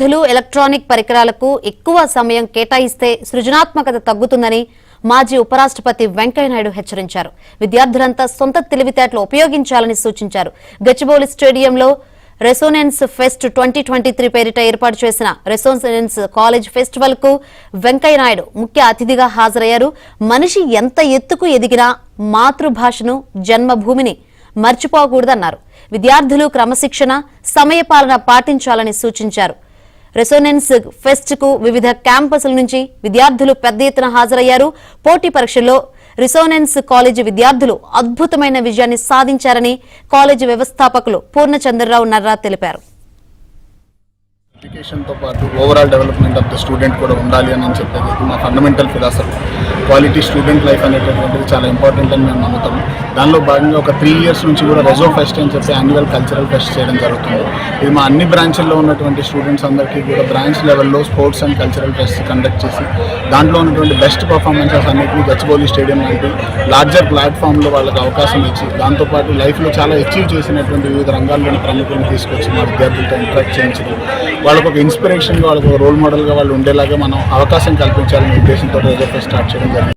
విద్యార్థులు ఎలక్ట్రానిక్ పరికరాలకు ఎక్కువ సమయం కేటాయిస్తే సృజనాత్మకత తగ్గుతుందని మాజీ ఉపరాష్ట్రపతి వెంకయ్యనాయుడు హెచ్చరించారు. విద్యార్థులంతా సొంత తెలివితేటలు ఉపయోగించాలని సూచించారు. గచ్చిబౌలి స్టేడియంలో resonance fest twenty twenty three పేరిట ఏర్పాటు చేసిన రెసోనెన్స్ కాలేజ్ ఫెస్టివల్కు వెంకయ్యనాయుడు ముఖ్య అతిథిగా హాజరయ్యారు. మనిషి ఎంత ఎత్తుకు ఎదిగినా మాతృభాషను జన్మభూమిని మర్చిపోకూడదన్నారు. విద్యార్థులు క్రమశిక్షణ సమయపాలన పాటించాలని సూచించారు. రెసోనెన్స్ ఫెస్ట్కు వివిధ క్యాంపస్ల నుంచి విద్యార్థులు పెద్ద ఎత్తున హాజరయ్యారు. పోటీ పరీక్షల్లో రిసోనెన్స్ కాలేజీ విద్యార్థులు అద్భుతమైన విజయాన్ని సాధించారని కాలేజీ వ్యవస్థాపకులు పూర్ణచంద్రరావు నర్రా తెలిపారు. ఎడ్యుకేషన్తో పాటు overall development of the student కూడా ఉండాలి అని చెప్పేది మా fundamental philosophy quality student life అనేటటువంటిది చాలా ఇంపార్టెంట్ అని మేము నమ్ముతాము దానిలో భాగంగా ఒక త్రీ ఇయర్స్ నుంచి కూడా రెజో ఫెస్ట్ అని చెప్పి యాన్యువల్ కల్చరల్ ఫెస్ట్ చేయడం జరుగుతుంది. ఇది మా అన్ని బ్రాంచ్ల్లో ఉన్నటువంటి స్టూడెంట్స్ అందరికీ కూడా బ్రాంచ్ లెవెల్లో sports and cultural fest conduct చేసి దాంట్లో ఉన్నటువంటి బెస్ట్ పర్ఫార్మెన్సెస్ అన్నిటిని గచ్చిబౌలి స్టేడియం లాంటి లార్జర్ ప్లాట్ఫామ్లో వాళ్ళకి అవకాశం ఇచ్చి దాంతోపాటు లైఫ్లో చాలా అచీవ్ చేసినటువంటి వివిధ రంగాల్లోని ప్రముఖులను తీసుకొచ్చి మా విద్యార్థులతో ఇంటరాక్ట్ చేయించడం. వాళ్ళకు ఒక ఇన్స్పిరేషన్గా వాళ్ళకు ఒక రోల్ మోడల్గా వాళ్ళు ఉండేలాగా మనం అవకాశం కల్పించాలనే ఉద్దేశంతో రేజర్ ఫెస్ట్ స్టార్ట్ చేయడం